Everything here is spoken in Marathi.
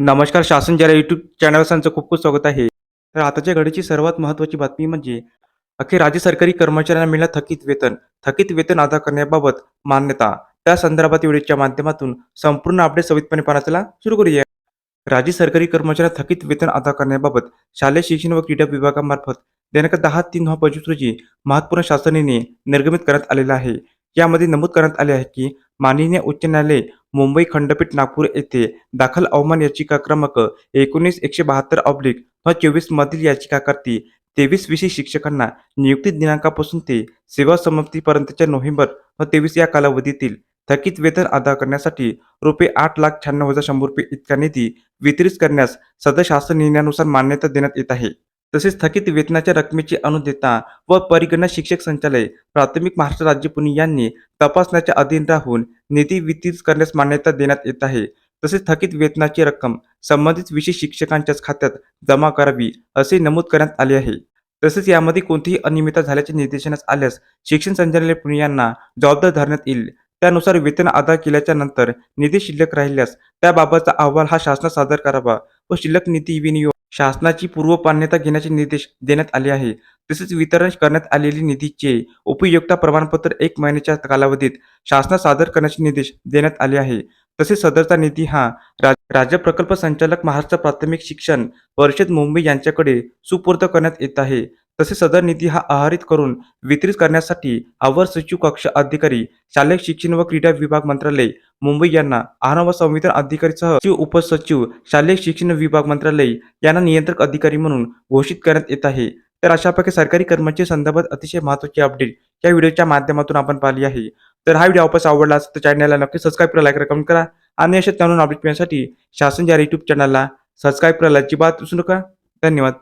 नमस्कार शासन जरा यूट्यूब चॅनल खूप खूप स्वागत आहे. तर आताच्या घडीची सर्वात महत्त्वाची बातमी म्हणजे अखेर राज्य सरकारी कर्मचाऱ्यांना मिळणार थकीत वेतन. थकीत वेतन अदा करण्याबाबत मान्यता. त्या संदर्भात व्हिडिओच्या माध्यमातून संपूर्ण अपडेट सवितपणे पाहण्याला सुरू करूया. राज्य सरकारी कर्मचाऱ्यांना थकीत वेतन अदा करण्याबाबत शालेय शिक्षण व क्रीडा विभागामार्फत दिनांक दहा तीन पंचवीस रोजी महत्त्वपूर्ण शासनाने निर्गमित करण्यात आलेला आहे. यामध्ये नमूद करण्यात आले आहे की माननीय उच्च न्यायालय मुंबई खंडपीठ नागपूर येथे दाखल अवमान याचिका क्रमांक एकोणीस एकशे बहात्तर ऑब्लिक व चोवीस मधील याचिकाकर्ती तेवीस विशेष शिक्षकांना नियुक्ती दिनांकापासून ते सेवा समाप्तीपर्यंतच्या नोव्हेंबर व तेवीस या कालावधीतील थकीत वेतन अदा करण्यासाठी रुपये आठ लाख शहाण्णव हजार शंभर रुपये इतका निधी वितरित करण्यास सदर शासन निर्णयानुसार मान्यता देण्यात येत आहे. तसेच थकीत वेतनाच्या रकमेची अनुदेता व परिगणना शिक्षक संचालय प्राथमिक महाराष्ट्र राज्य पुणे यांनी तपासण्याच्या अधीन राहून निधी वितरित करण्यास मान्यता देण्यात येत आहे. तसेच थकीत वेतनाची रक्कम संबंधित विशेष शिक्षकांच्याच खात्यात जमा करावी असे नमूद करण्यात आले आहे. तसेच यामध्ये कोणतीही अनियमितता झाल्याचे निर्देशनास आल्यास शिक्षण संचालय पुणे यांना जबाबदार धरण्यात येईल. त्यानुसार वेतन अदा केल्याच्यानंतर निधी शिल्लक राहिल्यास त्याबाबतचा अहवाल हा शासनात सादर करावा व शिल्लक निधी विनियोग शासनाची पूर्वपान्यता घेण्याचे निर्देश देण्यात आले आहे. तसेच वितरण करण्यात आलेली निधीचे उपयुक्तता प्रमाणपत्र एक महिन्याच्या कालावधीत शासनास सादर करण्याचे निर्देश देण्यात आले आहे. तसेच सदरचा निधी हा राज- राज्य प्रकल्प संचालक महाराष्ट्र प्राथमिक शिक्षण परिषद मुंबई यांच्याकडे सुपूर्द करण्यात येत आहे. तसेच सदर निधी हा आहारित करून वितरित करण्यासाठी अवर सचिव कक्ष अधिकारी शालेय शिक्षण व क्रीडा विभाग मंत्रालय मुंबई यांना आहार व संविधान अधिकारीसह सचिव उपसचिव शालेय शिक्षण विभाग मंत्रालय यांना नियंत्रक अधिकारी म्हणून घोषित करण्यात येत आहे. तर अशा प्रकारे सरकारी कर्मचारी संदर्भात अतिशय महत्त्वाची अपडेट या व्हिडिओच्या माध्यमातून आपण पाहिली आहे. तर हा व्हिडिओ आपण आवडला असेल तर चॅनलला नक्की सबस्क्राईब करा लाईक करा कमेंट करा आणि अशा नवीन अपडेट मिळण्यासाठी शासन या यूट्यूब चॅनलला सबस्क्राईब करायला अजिबात विसरू नका. धन्यवाद.